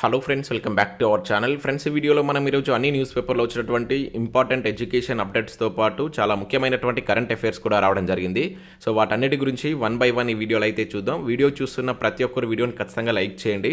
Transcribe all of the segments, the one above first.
Hello friends welcome back to our channel friends ఈ వీడియోలో మనం ఈరోజు అన్ని న్యూస్ పేపర్లో వచ్చినటువంటి ఇంపార్టెంట్ ఎడ్యుకేషన్ అప్డేట్స్తో పాటు చాలా ముఖ్యమైనటువంటి కరెంట్ అఫైర్స్ కూడా రావడం జరిగింది. సో వాటన్నిటి గురించి వన్ బై వన్ ఈ వీడియోలో అయితే చూద్దాం. వీడియో చూస్తున్న ప్రతి ఒక్కరు వీడియోని ఖచ్చితంగా లైక్ చేయండి.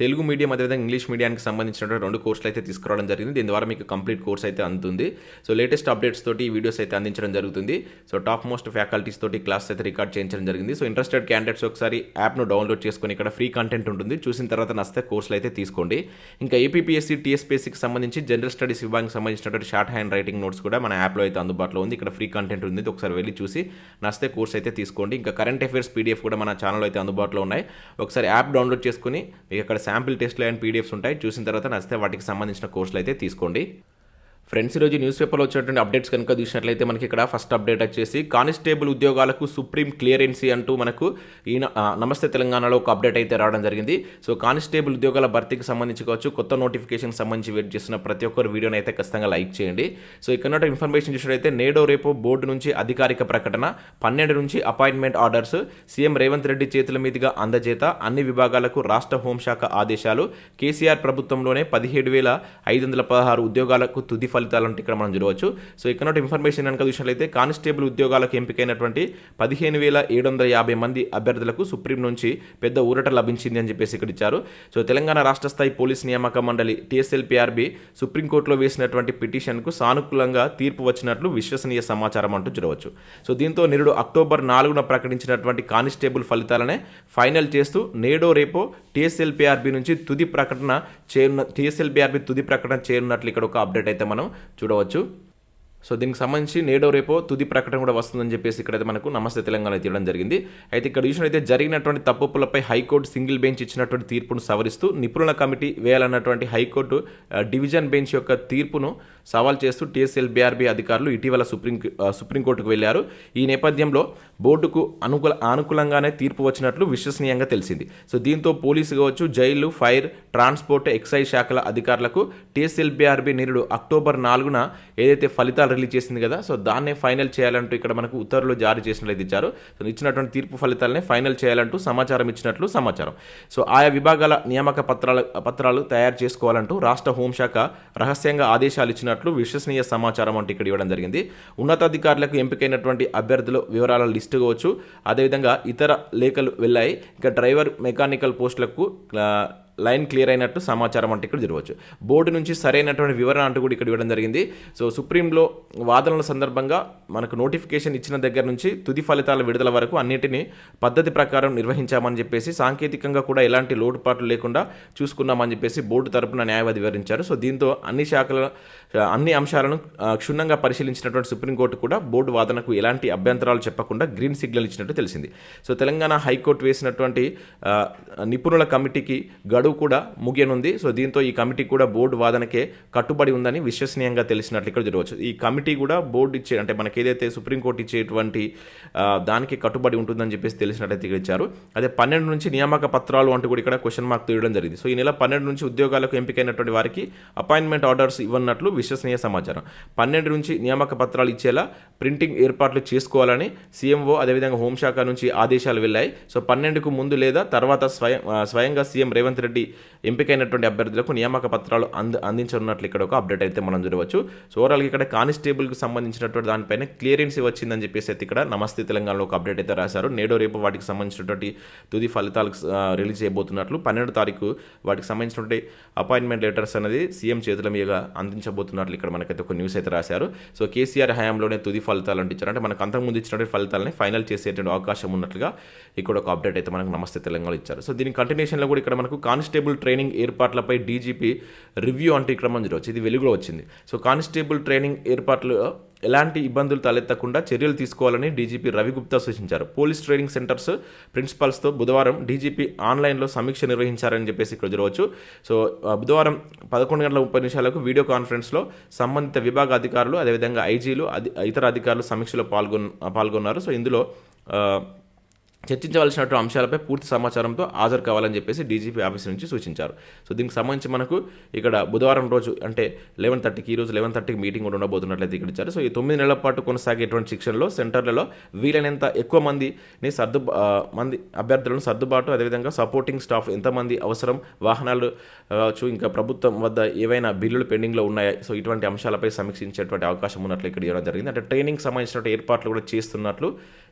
తెలుగు మీడియం అదేవిధంగా ఇంగ్లీష్ మీడియానికి సంబంధించినటువంటి రెండు కోర్సులు అయితే తీసుకురావడం జరిగింది. దీని ద్వారా మీకు కంప్లీట్ కోర్స్ అయితే అందుతుంది సో లేటెస్ట్ అప్డేట్స్ తోటి ఈ వీడియోస్ అయితే అందించడం జరుగుతుంది. సో టాప్ మోస్ట్ ఫ్యాకల్టీస్ తోటి క్లాస్ అయితే రికార్డ్ చేయించడం జరిగింది. సో ఇంట్రెస్టెడ్ క్యాండిడేట్స్ ఒకసారి యాప్ను డౌన్లోడ్ చేసుకొని ఇక్కడ ఫ్రీ కంటెంట్ ఉంటుంది. చూసిన తర్వాత నస్తే కోర్సులు అయితే తీసుకోండి. ఇంకా ఏపీఎస్సీ టీఎస్పీఎస్సీకి సంబంధించి జనరల్ స్టడీస్ విభాగం సంబంధించినటువంటి షార్ట్ హ్యాండ్ రైటింగ్ నోట్స్ కూడా మన యాప్లో అయితే అందుబాటులో ఉంది. ఇక్కడ ఫ్రీ కంటెంట్ ఉంది. ఒకసారి వెళ్ళి చూసి నస్తే కోర్స్ అయితే తీసుకోండి. ఇంకా కరెంట్ అఫైర్స్ పీడిఎఫ్ కూడా మన ఛానల్ అయితే అందుబాటులో ఉన్నాయి. ఒకసారి యాప్ డౌన్లోడ్ చేసుకుని ఇక్కడ శాంపిల్ టెస్ట్లు అండ్ పీడిఎఫ్స్ ఉంటాయి. చూసిన తర్వాత నచ్చితే వాటికి సంబంధించిన కోర్సులు అయితే తీసుకోండి. ఫ్రెండ్స్ ఈరోజు న్యూస్ పేపర్లో వచ్చినటువంటి అప్డేట్స్ కనుక చూసినట్లయితే మనకి ఇక్కడ ఫస్ట్ అప్డేట్ వచ్చేసి కానిస్టేబుల్ ఉద్యోగాలకు సుప్రీం క్లియరెన్సీ అంటూ మనకు ఈ నమస్తే తెలంగాణలో ఒక అప్డేట్ అయితే రావడం జరిగింది. సో కానిస్టేబుల్ ఉద్యోగాల భర్తీకి సంబంధించి కావచ్చు కొత్త నోటిఫికేషన్ సంబంధించి వెయిట్ చేస్తున్న ప్రతి ఒక్కరు వీడియోని అయితే ఖచ్చితంగా లైక్ చేయండి. సో ఇక్కడ ఇన్ఫర్మేషన్ చూసినట్లయితే నేడో రేపు బోర్డు నుంచి అధికారిక ప్రకటన పన్నెండు నుంచి appointment orders CM Revanth Reddy చేతుల మీదుగా అందజేత అన్ని విభాగాలకు రాష్ట్ర హోంశాఖ ఆదేశాలు కేసీఆర్ ప్రభుత్వంలోనే పదిహేడు వేల ఐదు వందల పదహారు ఉద్యోగాలకు తుది ఫలితాలు అంటే ఇక్కడ మనం చూడవచ్చు. సో ఇక్కడ ఇన్ఫర్మేషన్ కనుక చూసినట్లయితే కానిస్టేబుల్ ఉద్యోగాలకు ఎంపికైనటువంటి పదిహేను వేల ఏడు వందల యాభై మంది అభ్యర్థులకు సుప్రీం నుంచి పెద్ద ఊరట లభించింది అని చెప్పేసి ఇక్కడ ఇచ్చారు. సో తెలంగాణ రాష్ట్ర స్థాయి పోలీస్ నియామక మండలి టీఎస్ఎల్పిఆర్బి సుప్రీంకోర్టులో వేసినటువంటి పిటిషన్కు సానుకూలంగా తీర్పు వచ్చినట్లు విశ్వసనీయ సమాచారం అంటూ చూడవచ్చు. సో దీంతో నిరుడు అక్టోబర్ నాలుగున ప్రకటించినటువంటి కానిస్టేబుల్ ఫలితాలనే ఫైనల్ చేస్తూ నేడో రేపో టీఎస్ఎల్పిఆర్బి నుంచి తుది ప్రకటన చేరున్న టీఎస్ఎల్పిఆర్బి తుది ప్రకటన చేరినట్లు ఇక్కడ ఒక అప్డేట్ అయితే మనం చూడవచ్చు. సో దీనికి సంబంధించి నేడో రేపో తుది ప్రకటన కూడా వస్తుందని చెప్పేసి ఇక్కడైతే మనకు నమస్తే తెలంగాణ తీయడం జరిగింది. అయితే ఇక్కడ చూసినట్లయితే జరిగినటువంటి తప్పులపై హైకోర్టు సింగిల్ బెంచ్ ఇచ్చినటువంటి తీర్పును సవరిస్తూ నిపుణుల కమిటీ వేయాలన్నటువంటి హైకోర్టు డివిజన్ బెంచ్ యొక్క తీర్పును సవాల్ చేస్తూ టీఎస్ఎల్ బీఆర్బీ అధికారులు ఇటీవల సుప్రీం సుప్రీంకోర్టుకు వెళ్ళారు ఈ నేపథ్యంలో బోర్డుకు అనుకూల అనుకూలంగానే తీర్పు వచ్చినట్లు విశ్వసనీయంగా తెలిసింది. సో దీంతో పోలీసు కావచ్చు జైలు ఫైర్ ట్రాన్స్పోర్ట్ ఎక్సైజ్ శాఖల అధికారులకు టీఎస్ఎల్ బీఆర్బీ నిరుడు అక్టోబర్ నాలుగున ఏదైతే ఫలితాలు రిలీజ్ చేసింది కదా సో దాన్నే ఫైనల్ చేయాలంటూ ఇక్కడ మనకు ఉత్తర్వులు జారీ చేసినట్లయితే ఇచ్చారు. సో ఇచ్చినటువంటి తీర్పు ఫలితాలనే ఫైనల్ చేయాలంటూ సమాచారం ఇచ్చినట్లు సమాచారం. సో ఆయా విభాగాల నియామక పత్రాల పత్రాలు తయారు చేసుకోవాలంటూ రాష్ట్ర హోంశాఖ రహస్యంగా ఆదేశాలు ఇచ్చినట్లు విశ్వసనీయ సమాచారం అంటూ ఇక్కడ ఇవ్వడం జరిగింది. ఉన్నతాధికారులకు ఎంపికైనటువంటి అభ్యర్థుల వివరాల లిస్టు కావచ్చు. అదేవిధంగా ఇతర లేఖలు వెళ్ళాయి. ఇక డ్రైవర్ మెకానికల్ పోస్టులకు లైన్ క్లియర్ అయినట్టు సమాచారం అంటే ఇక్కడ జరగవచ్చు. బోర్డు నుంచి సరైనటువంటి వివరణ అంటూ కూడా ఇక్కడ ఇవ్వడం జరిగింది. సో సుప్రీంలో వాదనల సందర్భంగా మనకు నోటిఫికేషన్ ఇచ్చిన దగ్గర నుంచి తుది ఫలితాల విడుదల వరకు అన్నిటినీ పద్ధతి ప్రకారం నిర్వహించామని చెప్పేసి సాంకేతికంగా కూడా ఎలాంటి లోటుపాట్లు లేకుండా చూసుకున్నామని చెప్పేసి బోర్డు తరపున న్యాయవాది వివరించారు. సో దీంతో అన్ని శాఖల అన్ని అంశాలను క్షుణ్ణంగా పరిశీలించినటువంటి సుప్రీంకోర్టు కూడా బోర్డు వాదనకు ఎలాంటి అభ్యంతరాలు చెప్పకుండా గ్రీన్ సిగ్నల్ ఇచ్చినట్టు తెలిసింది. సో తెలంగాణ హైకోర్టు వేసినటువంటి నిపుణుల కమిటీకి గడువు కూడా ముగియనుంది. సో దీంతో ఈ కమిటీ కూడా బోర్డు వాదనకే కట్టుబడి ఉందని విశ్వసనీయంగా తెలిసినట్లు ఇక్కడ జరగవచ్చు. ఈ కమిటీ కూడా బోర్డు ఇచ్చే అంటే మనకి ఏదైతే సుప్రీంకోర్టు ఇచ్చేటువంటి దానికి కట్టుబడి ఉంటుందని చెప్పేసి తెలిసినట్లయితే ఇక్కడ ఇచ్చారు. అదే పన్నెండు నుంచి నియామక పత్రాలు అంటూ కూడా ఇక్కడ క్వశ్చన్ మార్క్ తీయడం జరిగింది. సో ఈ నెల పన్నెండు నుంచి ఉద్యోగాలకు ఎంపికైనటువంటి వారికి అపాయింట్మెంట్ ఆర్డర్స్ ఇవ్వన్నట్లు విశ్వసనీయ సమాచారం. పన్నెండు నుంచి నియామక పత్రాలు ఇచ్చేలా ప్రింటింగ్ ఏర్పాట్లు చేసుకోవాలని సీఎంఓ అదేవిధంగా హోంశాఖ నుంచి ఆదేశాలు వెళ్ళాయి. సో పన్నెండుకు ముందు లేదా తర్వాత స్వయం స్వయంగా సీఎం రేవంత్ రెడ్డి ఎంపికైనటువంటి అభ్యర్థులకు నియామక పత్రాలు అంద అందించనున్నట్లు ఇక్కడ ఒక అప్డేట్ అయితే మనం చూడవచ్చు. సో ఓవరాల్గా ఇక్కడ కానిస్టేబుల్కి సంబంధించినటువంటి దానిపైన క్లియరెన్స్ వచ్చిందని చెప్పేసి అయితే ఇక్కడ నమస్తే తెలంగాణలో ఒక అప్డేట్ అయితే రాశారు. నేడో రేపు వాటికి సంబంధించినటువంటి తుది ఫలితాలకు రిలీజ్ చేయబోతున్నట్లు పన్నెండు తారీఖు వాటికి సంబంధించినటువంటి అపాయింట్మెంట్ లెటర్స్ అనేది సీఎం చేతుల మీద అందించబోతున్నట్లు ఇక్కడ మనకైతే ఒక న్యూస్ అయితే రాశారు. సో కేసీఆర్ హయాంలోనే తుది ఫలితాలు అంటించారు అంటే మనకు అంతకుముందు ఇచ్చినటువంటి ఫలితాలని ఫైనల్ చేసేటువంటి అవకాశం ఉన్నట్లుగా ఇక్కడ ఒక అప్డేట్ అయితే మనకు నమస్తే తెలంగాణలో ఇచ్చారు. సో దీని కంటిన్యూషన్లో కూడా ఇక్కడ మనకు కానిస్టేబుల్ కానిస్టేబుల్ ట్రైనింగ్ ఏర్పాట్లపై డీజీపీ రివ్యూ అంటే క్రమం మనం ఇది వెలుగులో వచ్చింది. సో కానిస్టేబుల్ ట్రైనింగ్ ఏర్పాట్లు ఎలాంటి ఇబ్బందులు తలెత్తకుండా చర్యలు తీసుకోవాలని డీజీపీ రవిగుప్తా సూచించారు. పోలీస్ ట్రైనింగ్ సెంటర్స్ ప్రిన్సిపల్స్తో బుధవారం డీజీపీ ఆన్లైన్లో సమీక్ష నిర్వహించారని చెప్పేసి ఇక్కడ జరగవచ్చు. సో బుధవారం పదకొండు గంటల ముప్పై నిమిషాలకు వీడియో కాన్ఫరెన్స్లో సంబంధిత విభాగ అధికారులు అదేవిధంగా ఐజీలు అధి ఇతర అధికారులు సమీక్షలో పాల్గొన్ పాల్గొన్నారు. సో ఇందులో చర్చించవలసినటువంటి అంశాలపై పూర్తి సమాచారంతో హాజరు కావాలని చెప్పేసి డీజీపీ ఆఫీస్ నుంచి సూచించారు. సో దీనికి సంబంధించి మనకు ఇక్కడ బుధవారం రోజు అంటే లెవెన్ థర్టీకి ఈ రోజు లెవెన్ థర్టీకి మీటింగ్ కూడా ఉండబోతున్నట్లయితే ఇక్కడ ఇచ్చారు. సో ఈ తొమ్మిది నెలల పాటు కొనసాగేటువంటి శిక్షణలో సెంటర్లలో వీలైనంత ఎక్కువ మందిని సర్దు మంది అభ్యర్థులను సర్దుబాటు అదేవిధంగా సపోర్టింగ్ స్టాఫ్ ఎంతమంది అవసరం వాహనాలు కావచ్చు ఇంకా ప్రభుత్వం వద్ద ఏవైనా బిల్లులు పెండింగ్లో ఉన్నాయా? సో ఇటువంటి అంశాలపై సమీక్షించేటువంటి అవకాశం ఉన్నట్లు ఇక్కడ ఇవ్వడం జరిగింది. అంటే ట్రైనింగ్ సంబంధించినటువంటి ఏర్పాట్లు కూడా చేస్తున్నట్లు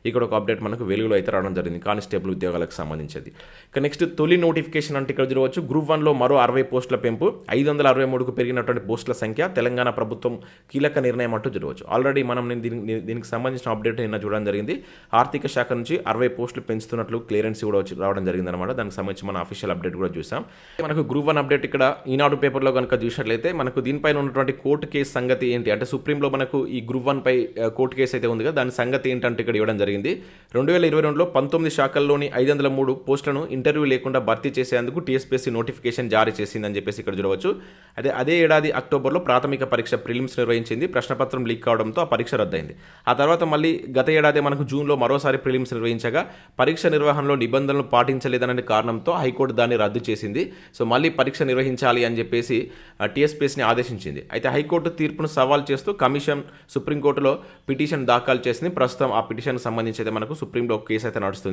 ఇక్కడ ఒక అప్డేట్ మనకు వెలుగులో అయితే రావడం జరిగింది. కానిస్టేబుల్ ఉద్యోగాలకు సంబంధించింది ఇక నెక్స్ట్ తొలి నోటిఫికేషన్ అంటే ఇక్కడ చూడవచ్చు. గ్రూప్ వన్లో మరో అరవై పోస్టుల పెంపు. ఐదు వందల అరవై మూడుకు పెరిగినటువంటి పోస్టుల సంఖ్య తెలంగాణ ప్రభుత్వం కీలక నిర్ణయం అంటూ చూడవచ్చు. ఆల్రెడీ మనం నేను దీనికి దీనికి సంబంధించిన అప్డేట్ నిన్న చూడడం జరిగింది. ఆర్థిక శాఖ నుంచి అరవై పోస్టులు పెంచుతున్నట్లు క్లియరెన్స్ కూడా వచ్చి రావడం జరిగింది అనమాట దానికి సంబంధించి మన అఫీషియల్ అప్డేట్ కూడా చూసాం. మనకు గ్రూప్ వన్ అప్డేట్ ఇక్కడ ఈనాడు పేపర్లో కనుక చూసినట్లయితే మనకు దీనిపైన ఉన్నటువంటి కోర్టు కేసు సంగతి ఏంటి? అంటే సుప్రీంలో మనకు ఈ గ్రూప్ వన్ పై కోర్టు కేసు అయితే ఉంది కదా దాని సంగతి ఏంటంటే ఇక్కడ ఇవ్వడం జరిగింది. రెండు వేల ఇరవై రెండులో పంతొమ్మిది శాఖల్లోని ఐదు వందల మూడు పోస్టులను ఇంటర్వ్యూ లేకుండా భర్తీ చేసేందుకు టీఎస్పీఎస్సీ నోటిఫికేషన్ జారీ చేసిందని చెప్పేసి ఇక్కడ చూడవచ్చు. అదే అదే ఏడాది అక్టోబర్లో ప్రాథమిక పరీక్ష ప్రిలిమ్స్ నిర్వహించింది. ప్రశ్నపత్రం లీక్ కావడంతో ఆ పరీక్ష రద్దయింది. ఆ తర్వాత మళ్ళీ గత ఏడాది మనకు జూన్లో మరోసారి ప్రిలిమ్స్ నిర్వహించగా పరీక్ష నిర్వహణలో నిబంధనలు పాటించలేదనే కారణంతో హైకోర్టు దాన్ని రద్దు చేసింది. సో మళ్ళీ పరీక్ష నిర్వహించాలి అని చెప్పేసి టీఎస్పీఎస్ని ఆదేశించింది. అయితే హైకోర్టు తీర్పును సవాల్ చేస్తూ కమిషన్ సుప్రీంకోర్టులో పిటిషన్ దాఖలు చేసింది. ప్రస్తుతం ఆ పిటిషన్ సంబంధించి అయితే మనకు సుప్రీంలో కేసు అయితే నడుస్తుంది.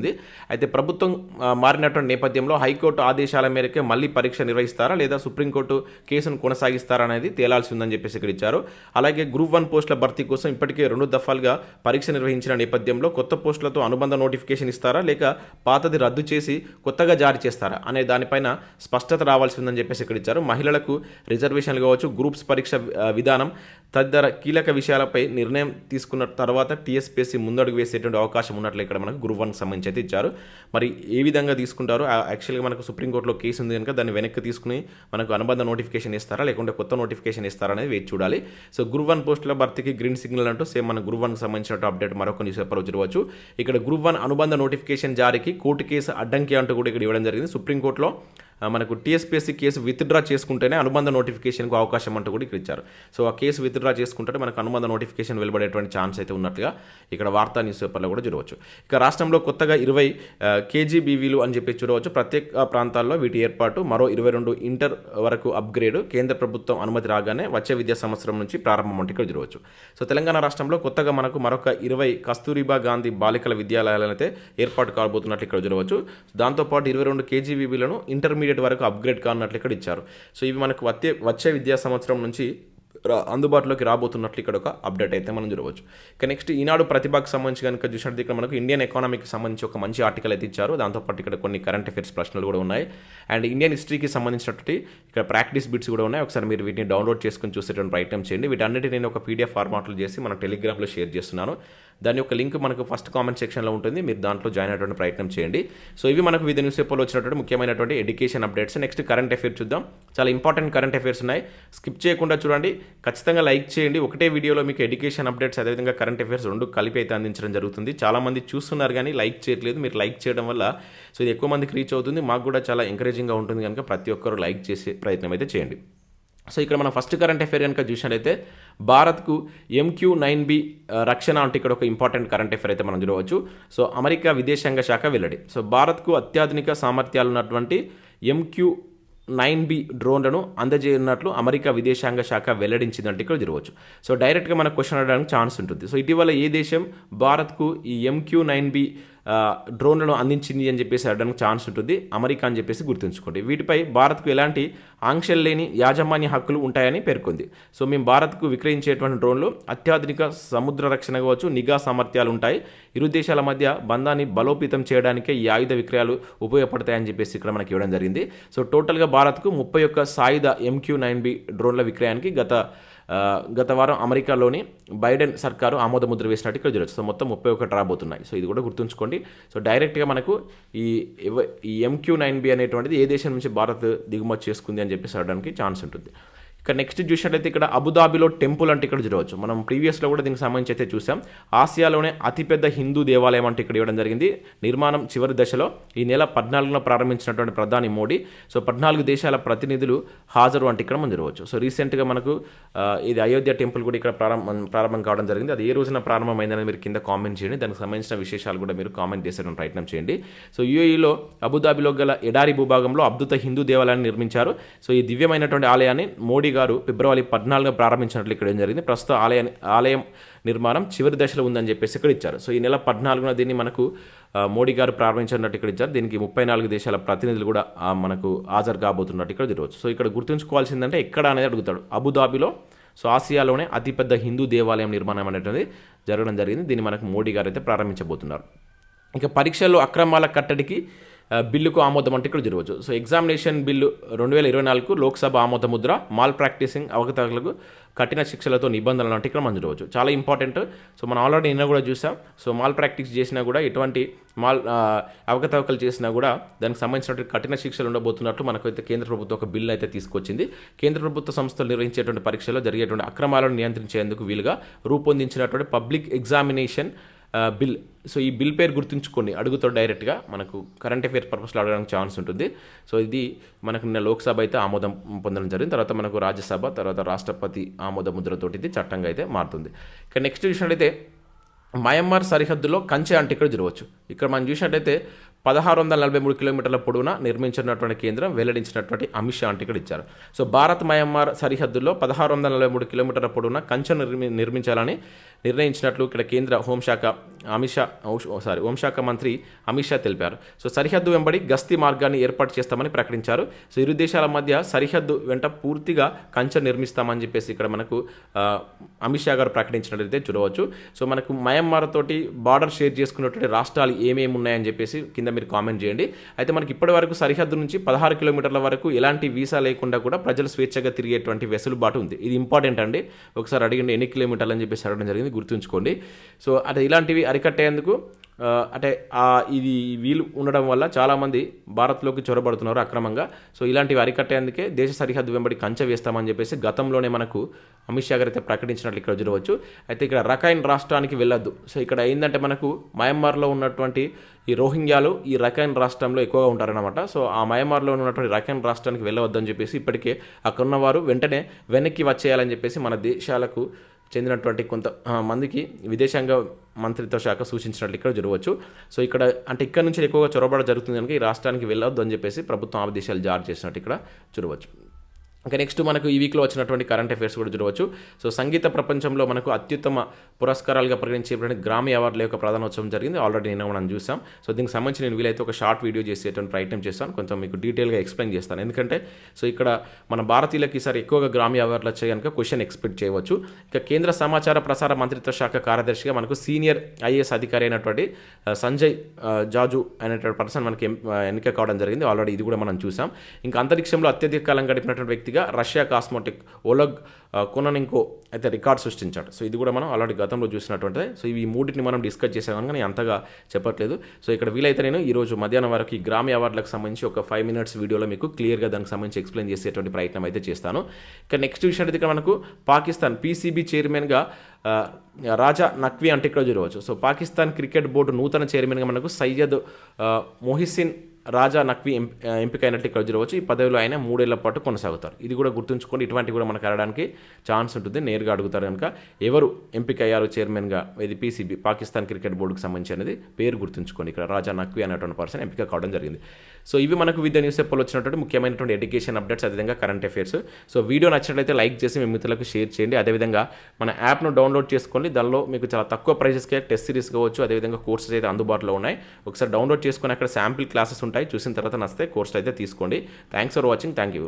అయితే ప్రభుత్వం మారినటువంటి నేపథ్యంలో హైకోర్టు ఆదేశాల మేరకే మళ్ళీ పరీక్ష నిర్వహిస్తారా లేదా సుప్రీంకోర్టు కేసును కొనసాగిస్తారా అనేది తేలాల్సి ఉందని చెప్పేసి ఇక్కడ ఇచ్చారు. అలాగే గ్రూప్ వన్ పోస్టుల భర్తీ కోసం ఇప్పటికే రెండు దఫాలుగా పరీక్ష నిర్వహించిన నేపథ్యంలో కొత్త పోస్టులతో అనుబంధ నోటిఫికేషన్ ఇస్తారా లేక పాతది రద్దు చేసి కొత్తగా జారీ చేస్తారా అనే దానిపైన స్పష్టత రావాల్సి ఉందని చెప్పేసి ఇక్కడ ఇచ్చారు. మహిళలకు రిజర్వేషన్లు కావచ్చు గ్రూప్స్ పరీక్ష విధానం తదితర కీలక విషయాలపై నిర్ణయం తీసుకున్న తర్వాత టీఎస్పీఎస్సీ ముందడుగు వేసేటువంటి అవకాశం ఉన్నట్లు ఇక్కడ మనకు గ్రూప్ వన్కి సంబంధించి అయితే ఇచ్చారు. మరి ఏ విధంగా తీసుకుంటారు? ఆ- యాక్చువల్గా మనకు సుప్రీంకోర్టులో కేసు ఉంది కనుక దాన్ని వెనక్కి తీసుకుని మనకు అనుబంధ నోటిఫికేషన్ ఇస్తారా? లేకుంటే కొత్త నోటిఫికేషన్ ఇస్తారా అనేది వేచి చూడాలి. సో గ్రూప్ వన్ పోస్టుల భర్తీకి గ్రీన్ సిగ్నల్ అంటూ సేమ్ మన గ్రూప్ వన్కి సంబంధించిన అప్డేట్ మరొక న్యూస్ పేపర్ చూడవచ్చు. ఇక్కడ గ్రూప్ వన్ అనుబంధ నోటిఫికేషన్ జారీకి కోర్టు కేసు అడ్డంకి అంటూ కూడా ఇక్కడ ఇవ్వడం జరిగింది. సుప్రీంకోర్టులో మనకు టీఎస్పీఎస్సీ కేసు విత్డ్రా చేసుకుంటేనే అనుబంధ నోటిఫికేషన్కు అవకాశం అంటూ కూడా ఇక్కడ ఇచ్చారు. సో ఆ కేసు విత్డ్రా చేసుకుంటే మనకు అనుబంధ నోటిఫికేషన్ వెలువడేటువంటి ఛాన్స్ అయితే ఉన్నట్లుగా ఇక్కడ వార్తా న్యూస్ పేపర్లో కూడా చూడవచ్చు. ఇక రాష్ట్రంలో కొత్తగా ఇరవై కేజీబీవీలు అని చెప్పి చూడవచ్చు. ప్రత్యేక ప్రాంతాల్లో వీటి ఏర్పాటు మరో ఇరవై రెండు ఇంటర్ వరకు అప్గ్రేడ్ కేంద్ర ప్రభుత్వం అనుమతి రాగానే వచ్చే విద్యా సంవత్సరం నుంచి ప్రారంభం అంటే ఇక్కడ చూడవచ్చు. సో తెలంగాణ రాష్ట్రంలో కొత్తగా మనకు మరొక ఇరవై కస్తూరిబా గాంధీ బాలికల విద్యాలయాలను అయితే ఏర్పాటు కాబోతున్నట్లు ఇక్కడ చూడవచ్చు. దాంతోపాటు ఇరవై రెండు కేజీబీవీలను ఇంటర్మీడియట్ వరకు అప్గ్రేడ్ కానున్నట్లు ఇక్కడ ఇచ్చారు. సో ఇవి మనకు వచ్చే వచ్చే విద్యా సంవత్సరం నుంచి అందుబాటులోకి రాబోతున్నట్లు ఇక్కడ ఒక అప్డేట్ అయితే మనం చూడవచ్చు. ఇక నెక్స్ట్ ఈనాడు ప్రతిభకు సంబంధించి కనుక చూసినట్టు ఇక్కడ మనకు ఇండియన్ ఎకానమీకి సంబంధించి ఒక మంచి ఆర్టికల్ అయితే ఇచ్చారు. దాంతోపాటు ఇక్కడ కొన్ని కరెంట్ అఫేర్స్ ప్రశ్నలు కూడా ఉన్నాయి. అండ్ ఇండియన్ హిస్టరీకి సంబంధించినటువంటి ఇక్కడ ప్రాక్టీస్ బిట్స్ కూడా ఉన్నాయి. ఒకసారి మీరు వీటిని డౌన్లోడ్ చేసుకుని చూసేటువంటి ప్రయత్నం చేయండి. వీటన్నిటి నేను ఒక పీడిఎఫ్ ఫార్మాట్లో చేసి మన టెలిగ్రామ్లో షేర్ చేస్తున్నాను. దాని యొక్క లింక్ మనకు ఫస్ట్ కామెంట్ సెక్షన్లో ఉంటుంది. మీరు దాంట్లో జాయిన్ అయ్యేటువంటి ప్రయత్నం చేయండి. సో ఇవి మనకు వివిధ న్యూస్ పేపర్లో వచ్చినటువంటి ముఖ్యమైనటువంటి education updates. Next current affair చూద్దాం. చాలా ఇంపార్టెంట్ కరెంట్ అఫేర్స్ ఉన్నాయి. స్కిప్ చేయకుండా చూడండి. ఖచ్చితంగా లైక్ చేయండి. ఒకటే వీడియోలో మీకు ఎడ్యుకేషన్ అప్డేట్స్ అదేవిధంగా కరెంట్ అఫైర్స్ రెండు కలిపి అయితే అందించడం జరుగుతుంది. చాలామంది చూస్తున్నారు కానీ లైక్ చేయట్లేదు. మీరు లైక్ చేయడం వల్ల సో ఇది ఎక్కువ మందికి రీచ్ అవుతుంది. మాకు కూడా చాలా ఎంకరేజింగ్గా ఉంటుంది కనుక ప్రతి ఒక్కరు లైక్ చేసే ప్రయత్నం అయితే చేయండి. సో ఇక్కడ మనం ఫస్ట్ కరెంట్ అఫైర్ కనుక చూసినట్లయితే భారత్కు ఎంక్యూ నైన్ బి రక్షణ అంటే ఇక్కడ ఒక ఇంపార్టెంట్ కరెంట్ అఫైర్ అయితే మనం చూడవచ్చు. సో అమెరికా విదేశాంగ శాఖ వెల్లడి. సో భారత్కు అత్యాధునిక సామర్థ్యాలు ఉన్నటువంటి ఎంక్యూ నైన్ బి డ్రోన్లను అందజేయనున్నట్లు అమెరికా విదేశాంగ శాఖ వెల్లడించిందంటే ఇక్కడ చూడవచ్చు. సో డైరెక్ట్గా మనకు క్వశ్చన్ అడగడానికి ఛాన్స్ ఉంటుంది. సో ఇటీవల ఏ దేశం భారత్కు ఈ ఎంక్యూ నైన్ బి డ్రోన్లను అందించింది అని చెప్పేసి అడడానికి ఛాన్స్ ఉంటుంది. అమెరికా అని చెప్పేసి గుర్తుంచుకోండి. వీటిపై భారత్కు ఎలాంటి ఆంక్షలు లేని యాజమాన్య హక్కులు ఉంటాయని పేర్కొంది. సో మేము భారత్కు విక్రయించేటువంటి డ్రోన్లు అత్యాధునిక సముద్ర రక్షణ కావచ్చు నిఘా సామర్థ్యాలు ఉంటాయి. ఇరు దేశాల మధ్య బంధాన్ని బలోపేతం చేయడానికే ఈ ఆయుధ విక్రయాలు ఉపయోగపడతాయని చెప్పేసి ఇక్కడ మనకి ఇవ్వడం జరిగింది. సో టోటల్గా భారత్కు ముప్పై ఒక్క సాయుధ ఎంక్యూ నైన్ బి డ్రోన్ల విక్రయానికి గత గత వారం అమెరికాలోని బైడెన్ సర్కారు ఆమోద ముద్ర వేసినట్టు ఇక్కడ చూడొచ్చు సో మొత్తం ముప్పై ఒకటి రాబోతున్నాయి. సో ఇది కూడా గుర్తుంచుకోండి. సో డైరెక్ట్గా మనకు ఈ ఈ ఎంక్యూ నైన్ బి అనేటువంటిది ఏ దేశం నుంచి భారత్ దిగుమతి చేసుకుంది అని చెప్పేసి అడడానికి ఛాన్స్ ఉంటుంది. ఇక్కడ నెక్స్ట్ చూసినట్లయితే ఇక్కడ అబుదాబిలో టెంపుల్ అంటే ఇక్కడ చూడవచ్చు. మనం ప్రీవియస్లో కూడా దీనికి సంబంధించి అయితే చూసాం. ఆసియాలోనే అతిపెద్ద హిందూ దేవాలయం అంటే ఇక్కడ ఇవ్వడం జరిగింది. నిర్మాణం చివరి దశలో ఈ నెల పద్నాలుగున ప్రారంభించినటువంటి ప్రధాని మోడీ. సో పద్నాలుగు దేశాల ప్రతినిధులు హాజరు అంటే ఇక్కడ మనం చూడవచ్చు. సో రీసెంట్గా మనకు ఇది అయోధ్య టెంపుల్ కూడా ఇక్కడ ప్రారంభం ప్రారంభం కావడం జరిగింది. అది ఏ రోజున ప్రారంభమైందని మీరు కింద కామెంట్ చేయండి. దానికి సంబంధించిన విశేషాలు కూడా మీరు కామెంట్ చేసేటువంటి ప్రయత్నం చేయండి. సో యూఏఈలో అబుదాబిలో గల ఎడారి భూభాగంలో అద్భుత హిందూ దేవాలయాన్ని నిర్మించారు. సో ఈ దివ్యమైనటువంటి ఆలయాన్ని మోడీ గారు ఫిబ్రవరి పద్నాలుగున ప్రారంభించినట్లు ఇక్కడ ఏం జరిగింది? ప్రస్తుతం ఆలయ ఆలయం నిర్మాణం చివరి దశలో ఉందని చెప్పేసి ఇక్కడ ఇచ్చారు. సో ఈ నెల పద్నాలుగున దీన్ని మనకు మోడీ గారు ప్రారంభించినట్టు ఇక్కడ ఇచ్చారు. దీనికి ముప్పై నాలుగు దేశాల ప్రతినిధులు కూడా మనకు హాజరు కాబోతున్నట్టు ఇక్కడ చూడవచ్చు సో ఇక్కడ గుర్తుంచుకోవాల్సిందంటే ఎక్కడ అనేది అడుగుతాడు. అబుదాబిలో సో ఆసియాలోనే అతిపెద్ద హిందూ దేవాలయం నిర్మాణం అనేటువంటిది జరగడం జరిగింది. దీన్ని మనకు మోడీ గారు అయితే ప్రారంభించబోతున్నారు. ఇక పరీక్షల్లో అక్రమాల కట్టడికి బిల్లుకు ఆమోదం అంటే ఇక్కడ జరగవచ్చు. సో ఎగ్జామినేషన్ బిల్లు రెండు వేల ఇరవై నాలుగు లోక్సభ ఆమోద ముద్ర మాల్ ప్రాక్టీసింగ్ అవకతవకలకు కఠిన శిక్షలతో నిబంధనలు అంటే ఇక్కడ మనం చూడవచ్చు చాలా ఇంపార్టెంట్ సో మనం ఆల్రెడీ నిన్న కూడా చూసాం. సో మాల్ ప్రాక్టీస్ చేసినా కూడా ఎటువంటి మాల్ అవకతవకలు చేసినా కూడా దానికి సంబంధించినటువంటి కఠిన శిక్షలు ఉండబోతున్నట్లు మనకైతే కేంద్ర ప్రభుత్వం ఒక బిల్లు అయితే తీసుకొచ్చింది. కేంద్ర ప్రభుత్వ సంస్థలు నిర్వహించేటువంటి పరీక్షలో జరిగేటువంటి అక్రమాలను నియంత్రించేందుకు వీలుగా రూపొందించినటువంటి పబ్లిక్ ఎగ్జామినేషన్ బిల్ సో ఈ బిల్ పేరు గుర్తుంచుకోండి. అడుగుతాడు డైరెక్ట్గా. మనకు కరెంట్ అఫేర్స్ పర్పస్లో అడగడానికి ఛాన్స్ ఉంటుంది. సో ఇది మనకు నిన్న లోక్సభ అయితే ఆమోదం పొందడం జరిగింది. తర్వాత మనకు రాజ్యసభ తర్వాత రాష్ట్రపతి ఆమోద ముద్రతోటి ఇది చట్టంగా అయితే మారుతుంది. ఇక నెక్స్ట్ చూసినట్లయితే మయన్మార్ సరిహద్దులో కంచె అంటే ఇక్కడ జరగవచ్చు. ఇక్కడ మనం చూసినట్టయితే పదహారు వందల నలభై మూడు కిలోమీటర్ల పొడవున నిర్మించినటువంటి కేంద్రం వెల్లడించినటువంటి అమిత్ షా అంటే ఇక్కడ ఇచ్చారు. సో భారత్ మయన్మార్ సరిహద్దులో పదహారు వందల నలభై మూడు కిలోమీటర్ల పొడవున కంచె నిర్మి నిర్మించాలని నిర్ణయించినట్లు ఇక్కడ కేంద్ర హోంశాఖ అమిత్ షా సారీ హోంశాఖ మంత్రి అమిత్ షా తెలిపారు. సో సరిహద్దు వెంబడి గస్తీ మార్గాన్ని ఏర్పాటు చేస్తామని ప్రకటించారు. సో ఇరు దేశాల మధ్య సరిహద్దు వెంట పూర్తిగా కంచె నిర్మిస్తామని చెప్పేసి ఇక్కడ మనకు అమిత్ షా గారు ప్రకటించినట్లయితే చూడవచ్చు. సో మనకు మయన్మార్ తోటి బార్డర్ షేర్ చేసుకున్నటువంటి రాష్ట్రాలు ఏమేమి ఉన్నాయని చెప్పేసి కింద మీరు కామెంట్ చేయండి. అయితే మనకి ఇప్పటి వరకు సరిహద్దు నుంచి పదహారు కిలోమీటర్ల వరకు ఎలాంటి వీసా లేకుండా కూడా ప్రజలు స్వేచ్ఛగా తిరిగేటువంటి వెసులుబాటు ఉంది. ఇది ఇంపార్టెంట్ అండి. ఒకసారి అడిగిన ఎన్ని కిలోమీటర్లు అని చెప్పేసి అడగడం జరిగింది. గుర్తుంచుకోండి. సో అంటే ఇలాంటివి అరికట్టేందుకు అంటే ఇది వీలు ఉండడం వల్ల చాలామంది భారత్లోకి చొరబడుతున్నారు అక్రమంగా. సో ఇలాంటివి అరికట్టేందుకే దేశ సరిహద్దు వెంబడి కంచె వేస్తామని చెప్పేసి గతంలోనే మనకు అమిత్ షా గారు అయితే ప్రకటించినట్లు ఇక్కడ చూడవచ్చు. అయితే ఇక్కడ రకైన్ రాష్ట్రానికి వెళ్ళొద్దు. సో ఇక్కడ ఏంటంటే మనకు మయన్మార్లో ఉన్నటువంటి ఈ రోహింగ్యాలు ఈ రకైన్ రాష్ట్రంలో ఎక్కువగా ఉంటారనమాట సో ఆ మయమార్లో ఉన్నటువంటి రకైన్ రాష్ట్రానికి వెళ్ళవద్దని చెప్పేసి ఇప్పటికే అక్కడ ఉన్నవారు వెంటనే వెనక్కి వచ్చేయాలని చెప్పేసి మన దేశాలకు చెందినటువంటి కొంత మందికి విదేశాంగ మంత్రిత్వ శాఖ సూచించినట్లు ఇక్కడ చూడవచ్చు సో ఇక్కడ అంటే ఇక్కడ నుంచి ఎక్కువగా చొరబడ జరుగుతుంది కనుక ఈ రాష్ట్రానికి వెళ్ళొద్దు అని చెప్పేసి ప్రభుత్వం ఆదేశాలు జారీ చేసినట్టు ఇక్కడ చూడవచ్చు ఇంకా నెక్స్ట్ మనకు ఈ వీక్లో వచ్చినటువంటి కరెంట్ అఫైర్స్ కూడా చూడవచ్చు. సో సంగీత ప్రపంచంలో మనకు అత్యుత్తమ పురస్కారాలుగా పరిగణించేటువంటి గ్రామీ అవార్డుల యొక్క ప్రధానోత్సవం జరిగింది. ఆల్రెడీ నిన్న మనం చూసాం. సో దీనికి సంబంధించి నేను వీలైతే ఒక షార్ట్ వీడియో చేసేటువంటి ప్రయత్నం చేస్తాను. కొంచెం మీకు డీటెయిల్గా ఎక్స్ప్లెయిన్ చేస్తాను. ఎందుకంటే సో ఇక్కడ మన భారతీయులకి ఈసారి ఎక్కువగా గ్రామీ అవార్డులు వచ్చాయి కనుక క్వశ్చన్ ఎక్స్పెక్ట్ చేయవచ్చు. ఇక కేంద్ర సమాచార ప్రసార మంత్రిత్వ శాఖ కార్యదర్శిగా మనకు సీనియర్ ఐఏఎస్ అధికారి అయినటువంటి సంజయ్ జాజు అనేటువంటి పర్సన్ మనకి ఎన్నిక కావడం జరిగింది. ఆల్రెడీ ఇది కూడా మనం చూసాం. ఇంకా అంతరిక్షంలో అత్యధిక కాలం గడిపినటువంటి వ్యక్తి వ్యక్తిగా రష్యా కాస్మోటిక్ ఒలగ్ కొననింకో అయితే రికార్డ్ సృష్టించాడు. సో ఇది కూడా మనం అలాంటి గతంలో చూసినటువంటిది. సో ఇవి ఈ మూడింటిని మనం డిస్కస్ చేసాం కానీ నేను అంతగా చెప్పట్లేదు. సో ఇక్కడ వీలైతే నేను ఈరోజు మధ్యాహ్నం వరకు ఈ గ్రామీ అవార్డులకు సంబంధించి ఒక ఫైవ్ మినిట్స్ వీడియోలో మీకు క్లియర్గా దానికి సంబంధించి ఎక్స్ప్లెయిన్ చేసేటువంటి ప్రయత్నం అయితే చేస్తాను. ఇక నెక్స్ట్ విషయం అయితే ఇక్కడ మనకు పాకిస్తాన్ పీసీబీ చైర్మన్గా రాజా నక్వీ అంటే ఇక్కడ చూడవచ్చు. సో పాకిస్తాన్ క్రికెట్ బోర్డు నూతన చైర్మన్గా మనకు సయ్యద్ మొహిసిన్ రాజా నక్వీ ఎంపిక అయినట్టు ఇక్కడ చూడవచ్చు ఈ పదవిలో ఆయన మూడేళ్ళ పాటు కొనసాగుతారు. ఇది కూడా గుర్తుంచుకోండి. ఇటువంటి కూడా మనకు అడగడానికి ఛాన్స్ ఉంటుంది. నేరుగా అడుగుతారు కనుక ఎవరు ఎంపిక అయ్యారు చైర్మన్గా? ఇది పీసీబీ పాకిస్తాన్ క్రికెట్ బోర్డుకు సంబంధించి అనేది పేరు గుర్తుంచుకోండి. ఇక్కడ రాజా నక్వీ అనేటువంటి పర్సన్ ఎంపిక కావడం జరిగింది. సో ఇవి మనకు విద్యా న్యూస్ పేపర్లో వచ్చినటువంటి ముఖ్యమైనటువంటి ఎడ్యుకేషన్ అప్డేట్స్ అదేవిధంగా కరెంట్ అఫైర్స్. సో వీడియో నచ్చినట్లయితే లైక్ చేసి మీ మిత్రులకు షేర్ చేయండి. అదేవిధంగా మన యాప్ను డౌన్లోడ్ చేసుకోండి. దానిలో మీకు చాలా తక్కువ ప్రైజెస్కే టెస్ట్ సిరీస్ కావచ్చు. అదేవిధంగా కోర్సెస్ అయితే అందుబాటులో ఉన్నాయి. ఒకసారి డౌన్లోడ్ చేసుకొని అక్కడ శాంపిల్ క్లాసెస్ ఉంటాయి. ఉంటాయి. చూసిన తర్వాత నస్తే కోర్స్ అయితే తీసుకోండి. Thanks for watching thank you